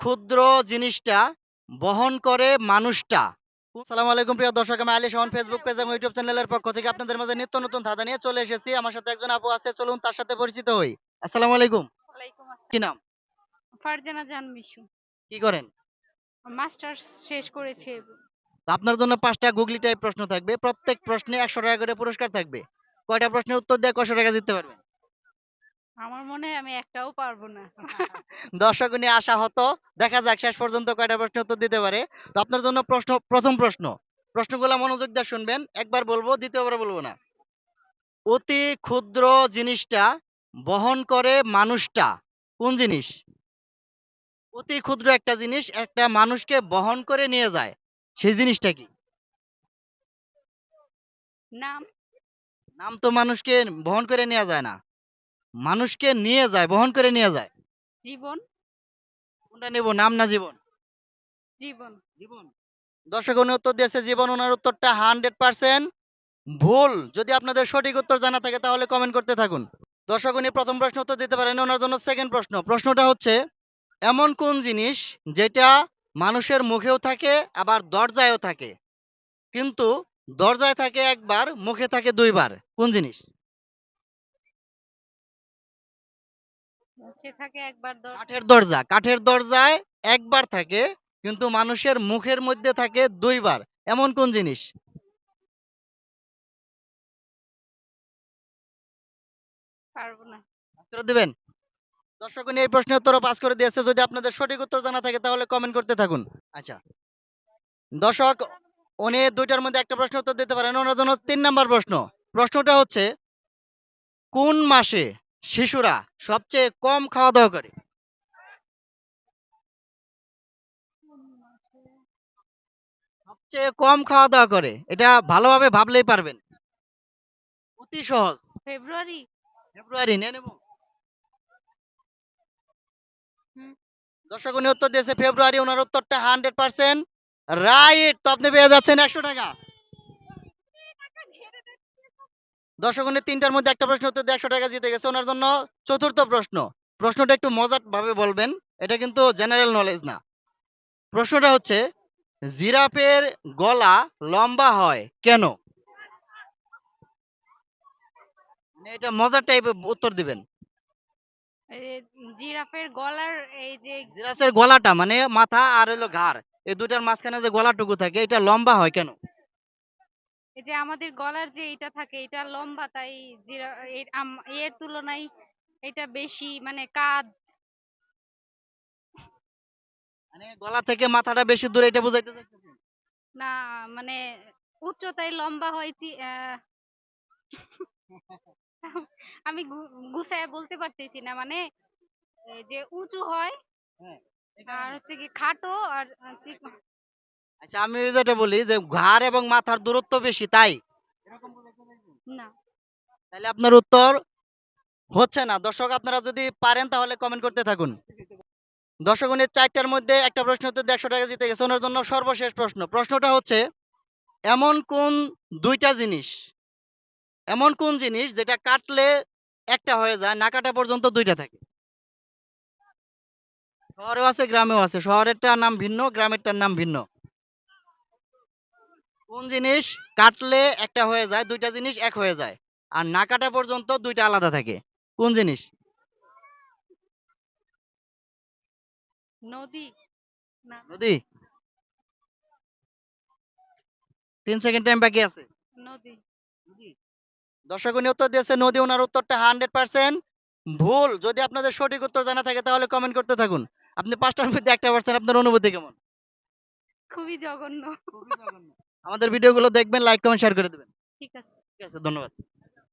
ক্ষুদ্র জিনিসটা বহন করে মানুষটা। আসসালামু আলাইকুম প্রিয় দর্শক আমি আলী ফেসবুক পেজ এবং ইউটিউব চ্যানেলের পক্ষ থেকে আপনাদের মাঝে নিত্য নতুন ধাঁধা নিয়ে চলে এসেছি। আমার সাথে একজন আপু আছে চলুন তার সাথে পরিচিত হই। আসসালামু আলাইকুম। কি নাম? ফারজানা জান মিশু। কি করেন? মাস্টার্স শেষ করেছে আপনার জন্য পাঁচটা গুগলি টাইপ প্রশ্ন থাকবে। প্রত্যেক প্রশ্নে একশো টাকা করে পুরস্কার থাকবে। কয়টা প্রশ্নের উত্তর দিয়ে কয়শো টাকা জিততে পারবেন? আমার মনে হয় আমি একটাও পারব না। দর্শক নিয়ে আশা হতো। দেখা যাক শেষ পর্যন্ত কয়টা প্রশ্নের উত্তর দিতে পারে। তো আপনার জন্য প্রশ্ন প্রথম প্রশ্ন। প্রশ্নগুলো মনোযোগ দিয়ে শুনবেন। একবার বলব দ্বিতীয়বার বলব না। অতি ক্ষুদ্র জিনিসটা বহন করে মানুষটা। কোন জিনিস? অতি ক্ষুদ্র একটা জিনিস একটা মানুষকে বহন করে নিয়ে যায়। সেই জিনিসটা কি? নাম। নাম তো মানুষকে বহন করে নিয়ে যায় না। মানুষকে নিয়ে যায় বহন করে নিয়ে যায়। জীবন? কোনটা নেব নাম না জীবন? জীবন। জীবন। দর্শক উনি উত্তর দিয়েছে জীবন ওনার উত্তরটা হান্ড্রেড পার্সেন্ট ভুল। যদি আপনাদের সঠিক উত্তর জানা থাকে তাহলে কমেন্ট করতে থাকুন। দর্শক উনি প্রথম প্রশ্ন উত্তর দিতে পারেন ওনার জন্য সেকেন্ড প্রশ্ন। প্রশ্নটা হচ্ছে এমন কোন জিনিস যেটা মানুষের মুখেও থাকে আবার দরজায়ও থাকে? কিন্তু দরজায় থাকে একবার মুখে থাকে দুইবার। কোন জিনিস? কাঠের দরজা কাঠের দরজায় একবার থাকে কিন্তু মানুষের মুখের মধ্যে থাকে দুইবার। এমন কোন জিনিস? পারব না। উত্তর দিবেন? দর্শক এই প্রশ্নের উত্তর পাস করে দিয়েছে। যদি আপনাদের সঠিক উত্তর জানা থাকে তাহলে কমেন্ট করতে থাকুন। আচ্ছা। দর্শক উনি দুইটার মধ্যে একটা প্রশ্ন উত্তর দিতে পারেন। ওনার জন্য তিন নাম্বার প্রশ্ন। প্রশ্নটা হচ্ছে কোন মাসে শিশুরা সবচেয়ে কম খাওয়া দাওয়া করে। সবচেয়ে কম খাওয়া দাওয়া করে। এটা ভালোভাবে ভাবলেই পারবেন। অতি সহজ। ফেব্রুয়ারি? ফেব্রুয়ারি নিয়ে নেব। দর্শক উনি উত্তর দিয়েছে ফেব্রুয়ারি ওনার উত্তরটা হান্ড্রেড পার্সেন্ট রাইট তো আপনি পেয়ে যাচ্ছেন একশো টাকা। দর্শক তিনটার মধ্যে একটা প্রশ্ন উত্তর দিয়ে একশো টাকা জিতে গেছে। ওনার জন্য চতুর্থ প্রশ্ন। প্রশ্নটা একটু মজার ভাবে বলবেন এটা কিন্তু জেনারেল নলেজ না। প্রশ্নটা হচ্ছে জিরাফের গলা লম্বা হয় কেন? মানে এটা মজার টাইপের উত্তর দিবেন। জিরাফের গলার এই যে জিরাফের গলাটা মানে মাথা আর হলো ঘাড় এই দুটার মাঝখানে যে গলাটুকু থাকে এটা লম্বা হয় কেন? এই যে আমাদের গলার যে এটা থাকে এটা লম্বা তাই এর তুলনায় এটা বেশি মানে কাঁধ মানে গলা থেকে মাথাটা বেশি দূরে এটা বুঝাইতে চাইতেছেন? না মানে উচ্চতায় লম্বা হয় আহ, আমি গুছায় বলতে পারতেছি না মানে এই যে উঁচু হয় আর হচ্ছে কি খাটো আর আচ্ছা আমি যেটা বলি যে ঘাড় এবং মাথার দূরত্ব বেশি তাই? না। তাহলে আপনার উত্তর হচ্ছে না। দর্শক আপনারা যদি পারেন তাহলে কমেন্ট করতে থাকুন। দর্শক উনি চারটার মধ্যে একটা প্রশ্ন উত্তর দিয়ে একশো টাকা জিতে গেছে। ওনার জন্য সর্বশেষ প্রশ্ন। প্রশ্নটা হচ্ছে এমন কোন দুইটা জিনিস এমন কোন জিনিস যেটা কাটলে একটা হয়ে যায় না কাটা পর্যন্ত দুইটা থাকে? শহরেও আছে গ্রামেও আছে। শহরেরটার নাম ভিন্ন গ্রামেরটার নাম ভিন্ন। কোন জিনিস কাটলে একটা হয়ে যায় দুইটা জিনিস এক হয়ে যায় আর না কাটা পর্যন্ত দুইটা আলাদা থাকে। কোন জিনিস? নদী। নদী? তিন সেকেন্ড টাইম বাকি আছে। নদী। দর্শক উনি উত্তর দিয়েছে নদী ওনার উত্তরটা হান্ড্রেড পার্সেন্ট ভুল। যদি আপনাদের সঠিক উত্তর জানা থাকে তাহলে কমেন্ট করতে থাকুন। আপনি পাঁচটার মধ্যে একটা পার্সেন্ট আপনার অনুভূতি কেমন? খুবই জঘন্য। আমাদের ভিডিওগুলো দেখবেন লাইক কমেন্ট শেয়ার করে দেবেন। ঠিক আছে। ঠিক আছে ধন্যবাদ।